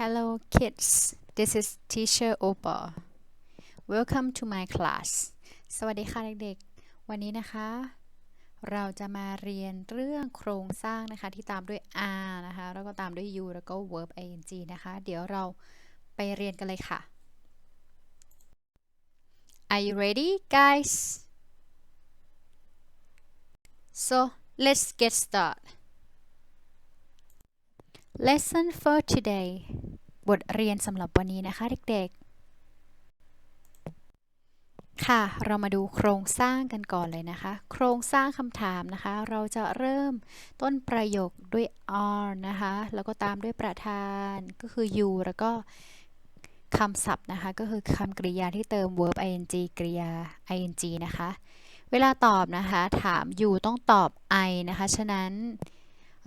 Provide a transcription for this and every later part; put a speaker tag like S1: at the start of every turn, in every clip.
S1: Hello kids, this is teacher Opa. Welcome to my class. สวัสดีค่ะเด็กๆ วันนี้นะคะ เราจะมาเรียนเรื่องโครงสร้างนะคะ ที่ตามด้วย r นะคะ แล้วก็ตามด้วย u แล้วก็ verb ing นะคะ เดี๋ยวเราไปเรียนกันเลยค่ะ Are you ready guys? So let's get started. Lesson for today บทเรียนสำหรับวันนี้นะคะเด็กๆ ค่ะ เรามาดูโครงสร้างกันก่อนเลยนะคะ โครงสร้างคำถามนะคะ เราจะเริ่มต้นประโยคด้วย are นะคะ แล้วก็ตามด้วยประธานก็คือ you แล้วก็คำศัพท์นะคะ ก็คือคำกริยาที่เติม verb ing กริยา ing นะคะ เวลาตอบนะคะ ถาม you ต้องตอบ I นะคะ ฉะนั้น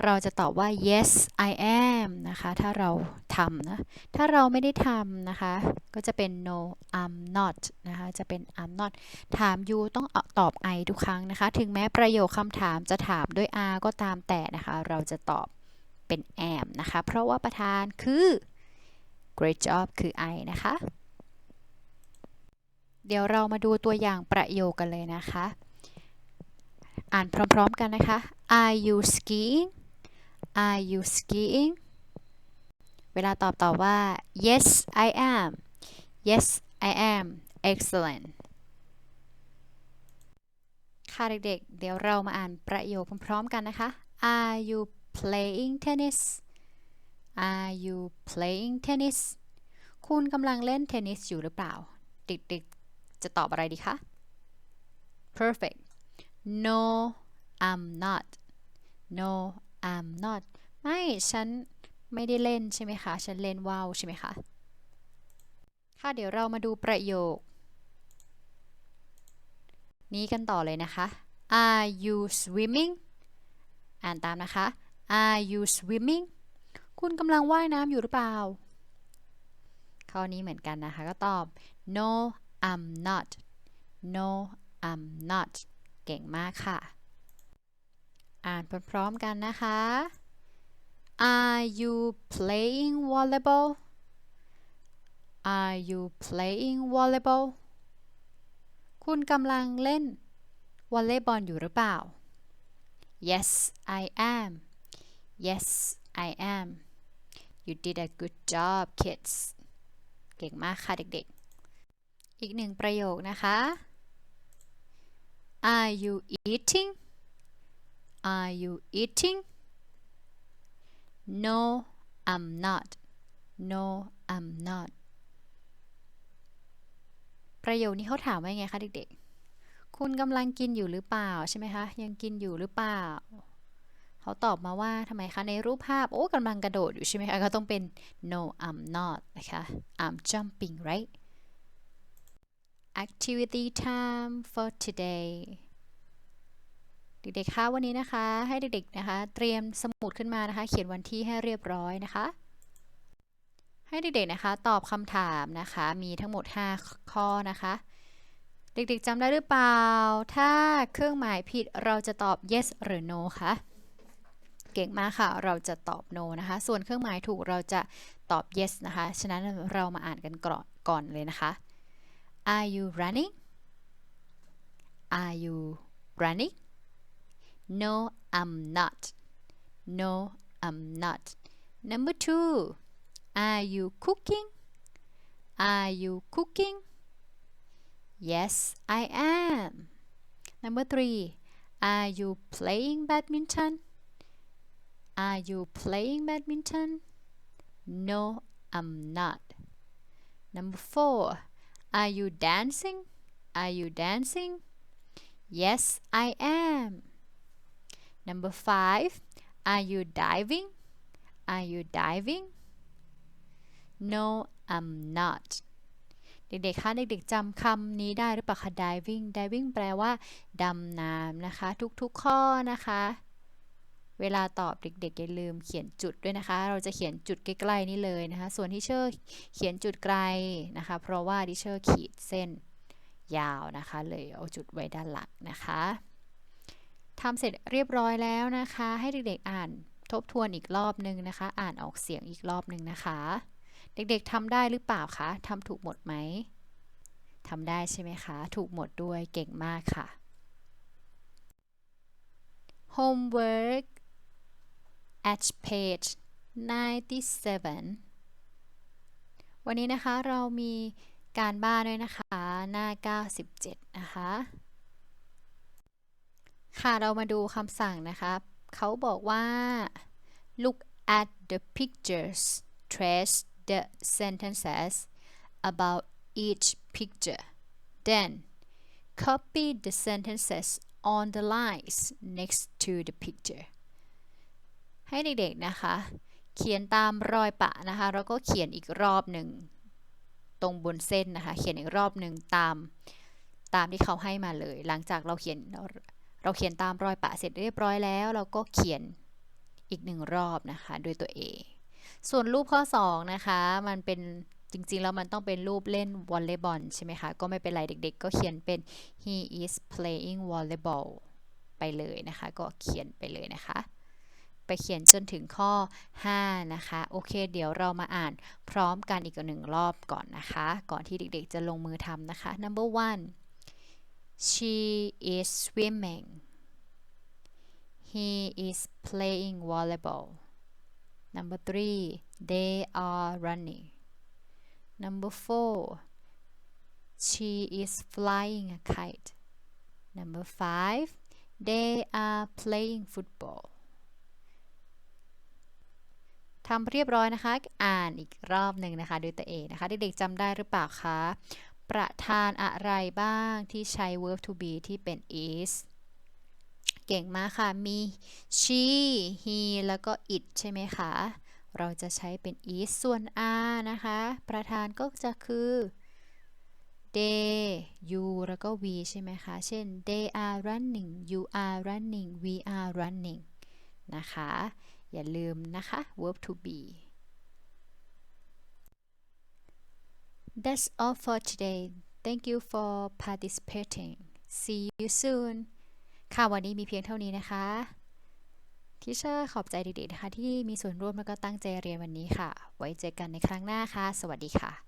S1: เราจะตอบว่า yes I am นะคะ ถ้าเราทำนะ ถ้าเราไม่ได้ทำนะคะ ก็จะเป็น no I'm not นะคะ จะเป็น I'm not ถาม you ต้องตอบ I ทุกครั้งนะคะ ถึงแม้ประโยคคำถามจะถามด้วย are ก็ตามแต่นะคะ เราจะตอบเป็น am นะคะ เพราะว่าประธานคือ great job คือ I นะคะ เดี๋ยวเรามาดูตัวอย่างประโยคกันเลยนะคะ อ่านพร้อมๆกันนะคะ Are you skiing Are you skiing เวลาตอบตอบว่า Yes I am Yes I am excellent ค่ะเด็กๆ เดี๋ยวเรามาอ่านประโยคพร้อมๆกันนะคะ Are you playing tennis Are you playing tennis คุณกำลังเล่นเทนนิสอยู่หรือเปล่า เด็กๆ จะตอบอะไรดีคะ Perfect No I'm not No I'm not ไม่ฉันไม่ได้เล่นใช่ไหมคะ ฉันเล่นว่าวใช่ไหมคะ ค่ะเดี๋ยวเรามาดูประโยค นี้กันต่อเลยนะคะ Are you swimming อ่านตามนะคะ Are you swimming คุณกำลังว่ายน้ำอยู่หรือเปล่า ข้อนี้เหมือนกันนะคะ ก็ตอบ No I'm not No I'm not เก่งมากค่ะ อ่านพร้อมๆกันนะคะ Are you playing volleyball Are you playing volleyball คุณกำลังเล่นวอลเลย์บอลอยู่หรือเปล่า Yes I am Yes I am You did a good job kids เก่งมากค่ะเด็กๆ อีกหนึ่งประโยคนะคะ Are you eating Are you eating No I'm not No I'm not ประโยคนี้เขาถามว่าไงคะเด็กๆ คุณกำลังกินอยู่หรือเปล่าใช่ไหมคะ ยังกินอยู่หรือเปล่า เขาตอบมาว่าทำไมคะในรูปภาพ โอ้กำลังกระโดดอยู่ใช่ไหมคะก็ต้องเป็น no I'm not นะคะ I'm jumping right activity time for today เด็กๆคะวันนี้นะคะ ให้เด็กๆนะคะ เตรียมสมุดขึ้นมานะคะ เขียนวันที่ให้เรียบร้อยนะคะ ให้เด็กๆนะคะ ตอบคำถามนะคะ มีทั้งหมด 5 ข้อนะคะ เด็กๆจำได้หรือเปล่า ถ้าเครื่องหมายผิดเราจะตอบ yes หรือ no คะเก่งมากค่ะ เราจะตอบ no นะคะ ส่วนเครื่องหมายถูกเราจะตอบ yes นะคะ ฉะนั้นเรามาอ่านกันก่อนก่อนเลยนะคะ Are you running Are you running No I'm not. No I'm not. Number two Are you cooking? Are you cooking? Yes I am. Number three Are you playing badminton? Are you playing badminton? No I'm not. Number four Are you dancing? Are you dancing? Yes I am Number five Are you diving Are you diving No I'm not เด็กๆ คะ เด็กๆ จำคำนี้ได้หรือเปล่าคะ diving diving แปลว่า ดำน้ำนะคะ ทุกๆ ข้อนะคะ เวลาตอบเด็กๆ อย่าลืมเขียนจุดด้วยนะคะ เราจะเขียนจุดใกล้ๆ นี่เลยนะคะ ส่วนที่เชอร์เขียนจุดไกลนะคะ เพราะว่าดิเชอร์ขีดเส้นยาวนะคะ เลยเอาจุดไว้ด้านหลังนะคะ ทำเสร็จเรียบร้อยแล้วนะคะ ให้เด็กๆอ่านทบทวนอีกรอบนึงนะคะ อ่านออกเสียงอีกรอบนึงนะคะ เด็กๆทำได้หรือเปล่าคะทำถูกหมดไหมทำได้ใช่ไหมคะ ถูกหมดด้วยเก่งมากค่ะ homework at page 97 วันนี้นะคะเรามีการบ้านด้วยนะคะ หน้า 97 นะคะ ค่ะ เรามาดูคำสั่งนะคะเขาบอกว่า look at the pictures trace the sentences about each picture then copy the sentences on the lines next to the picture ให้เด็กๆนะคะ เขียนตามรอยปะนะคะ แล้วก็เขียนอีกรอบหนึ่ง ตรงบนเส้นนะคะ เขียนอีกรอบหนึ่งตาม ตามที่เขาให้มาเลย หลังจากเราเขียน เราเขียนตามรอยปะเสร็จเรียบร้อยแล้ว เราก็เขียนอีกหนึ่งรอบนะคะโดยตัวเองส่วนรูปข้อ 2 นะคะ มันเป็นจริงๆ แล้วมันต้องเป็นรูปเล่นวอลเลย์บอลใช่ไหมคะ ก็ไม่เป็นไรเด็กๆ ก็เขียนเป็น he is playing volleyball ไปเลยนะคะ ก็เขียนไปเลยนะคะ ไปเขียนจนถึงข้อ 5 นะคะ โอเค เดี๋ยวเรามาอ่านพร้อมกันอีกหนึ่งรอบก่อนนะคะ ก่อนที่เด็กๆ จะลงมือทำนะคะ number one she is swimming he is playing volleyball number three they are running number four she is flying a kite number five they are playing football ทำเรียบร้อยนะคะ อ่านอีกรอบหนึ่งนะคะด้วยตัวเองนะคะ เด็กๆจำได้หรือเปล่าคะ ประธานอะไรบ้างที่ใช้ verb to be ที่เป็น is เก่งมากค่ะ มี she he แล้วก็ it ใช่ไหมคะ เราจะใช้เป็น is ส่วน are นะคะ ประธานก็จะคือ they you แล้วก็ we ใช่ไหมคะ เช่น they are running you are running we are running นะคะ อย่าลืมนะคะ verb to be That's all for today Thank you for participating See you soon ค่ะวันนี้มีเพียงเท่านี้นะคะทิเชอร์ขอบใจเด็กๆนะคะที่มีส่วนร่วมแล้วก็ตั้งใจเรียนวันนี้ค่ะ ไว้เจอกันในครั้งหน้าค่ะ สวัสดีค่ะ